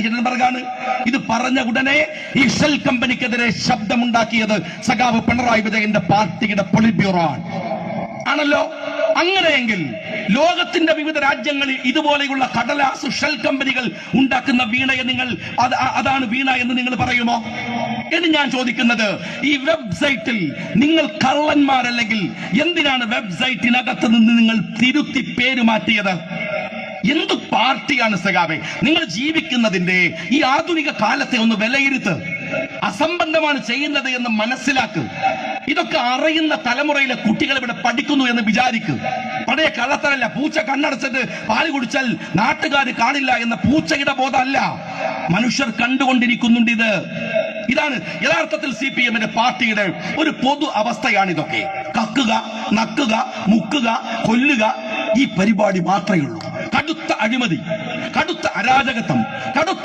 ആരാണ് ആണ് ഇത് പറഞ്ഞ ഉടനെ ഈ ഷെൽ കമ്പനിക്കെതിരെ ശബ്ദമുണ്ടാക്കിയത് സഖാവ് പിണറായി വിജയന്റെ പാർട്ടിയുടെ പൊളിറ്റ് ബ്യൂറോ ആണ് ആണല്ലോ? അങ്ങനെയെങ്കിൽ ലോകത്തിന്റെ വിവിധ രാജ്യങ്ങളിൽ ഇതുപോലെയുള്ള കടലാസ് ഷെൽ കമ്പനികൾ ഉണ്ടാക്കുന്ന വീണയെ നിങ്ങൾ അതാണ് വീണ എന്ന് നിങ്ങൾ പറയുമോ? എന്ന് ഞാൻ ചോദിക്കുന്നത് ഈ വെബ്സൈറ്റിൽ നിങ്ങൾ കള്ളന്മാരല്ലെങ്കിൽ എന്തിനാണ് വെബ്സൈറ്റിനകത്ത് നിന്ന് നിങ്ങൾ തിരുത്തി പേര് മാറ്റിയത്? എന്ത് പാർട്ടിയാണ് സഖാവെ? നിങ്ങൾ ജീവിക്കുന്നതിന്റെ ഈ ആധുനിക കാലത്തെ ഒന്ന് വിലയിരുത്ത്. അസംബന്ധമാണ് ചെയ്യുന്നത് എന്ന് മനസ്സിലാക്ക്. ഇതൊക്കെ അറിയുന്ന തലമുറയിലെ കുട്ടികൾ ഇവിടെ പഠിക്കുന്നു എന്ന് വിചാരിക്കുക പഴയ കള്ളത്തരല്ല പൂച്ച കണ്ണടച്ചിട്ട് പാൽ കുടിച്ചാൽ നാട്ടുകാർ കാണില്ല എന്ന പൂച്ചയുടെ ബോധമല്ല. മനുഷ്യർ കണ്ടുകൊണ്ടിരിക്കുന്നുണ്ട് ഇത്. ഇതാണ് യഥാർത്ഥത്തിൽ സി പി എമ്മിന്റെ പാർട്ടിയുടെ ഒരു പൊതു അവസ്ഥയാണ് ഇതൊക്കെ കക്കുക നക്കുക മുക്കുക കൊല്ലുക ഈ പരിപാടി മാത്രമേ ഉള്ളൂ. കടുത്ത അഴിമതി കടുത്ത അരാജകത്വം കടുത്ത